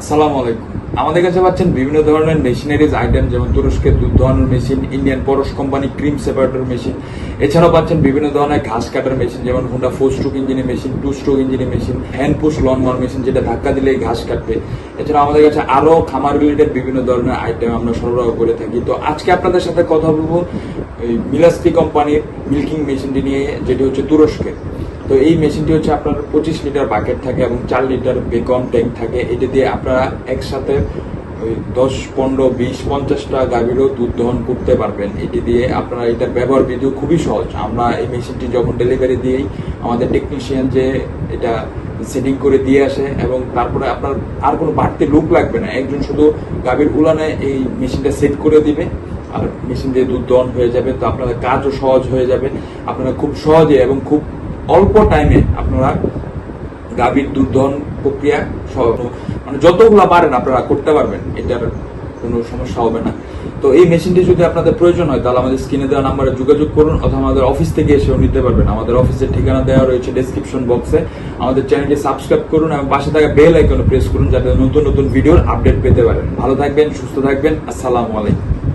আসসালামু আলাইকুম। আমাদের কাছে পাচ্ছেন বিভিন্ন ধরনের মেশিনারিজ আইটেম যেমন তুরস্কের দুধ দোহানোর machine Indian Paras company cream separator machine এছাড়াও পাচ্ছেন বিভিন্ন ধরনের ঘাস কাটার মেশিন যেমন হুন্ডা ফোর স্ট্রোক ইঞ্জিনের মেশিন টু স্ট্রোক ইঞ্জিনের machine hand push lawn mower machine যেটা ধাক্কা দিলেই ঘাস কাটবে। এছাড়া আমাদের কাছে আরও খামার রিলেটেড বিভিন্ন ধরনের আইটেম আমরা সরবরাহ করে থাকি। তো আজকে আপনাদের সাথে কথা বলব মিলাস্তি কোম্পানির মিল্কিং মেশিনটি নিয়ে, যেটি হচ্ছে তুরস্কের। তো এই মেশিনটি হচ্ছে আপনার পঁচিশ লিটার বাকেট থাকে এবং চার লিটার বেকন ট্যাঙ্ক থাকে। এটা দিয়ে আপনারা একসাথে ওই দশ, পনেরো, বিশ পঞ্চাশটা গাভীরও দুধ দহন করতে পারবেন। এটি দিয়ে আপনারা এটার ব্যবহার বিধি খুবই সহজ। আমরা এই মেশিনটি যখন ডেলিভারি দিই, আমাদের টেকনিশিয়ান যে এটা সেটিং করে দিয়ে আসে এবং তারপরে আপনার আর কোনো বাড়তি লুক লাগবে না। একজন শুধু গাভীর উলানে এই মেশিনটা সেট করে দিবে আর মেশিন দিয়ে দুধ দহন হয়ে যাবে। তো আপনাদের কাজও সহজ হয়ে যাবে। আপনারা খুব সহজে এবং খুব অল্প টাইমে আপনারা গাভীর দহন প্রক্রিয়া মানে যতগুলো পারেন আপনারা করতে পারবেন, এটার কোনো সমস্যা হবে না। তো এই মেশিনটি যদি আপনাদের প্রয়োজন হয়, তাহলে আমাদের স্ক্রিনে দেওয়া নাম্বারে যোগাযোগ করুন, অথবা আমাদের অফিস থেকে এসেও নিতে পারবেন। আমাদের অফিসের ঠিকানা দেওয়া রয়েছে ডেসক্রিপশন বক্সে আমাদের চ্যানেলটি সাবস্ক্রাইব করুন এবং পাশে থাকা বেল আইকনে প্রেস করুন, যাতে নতুন নতুন ভিডিওর আপডেট পেতে পারেন। ভালো থাকবেন, সুস্থ থাকবেন। আসসালামু আলাইকুম।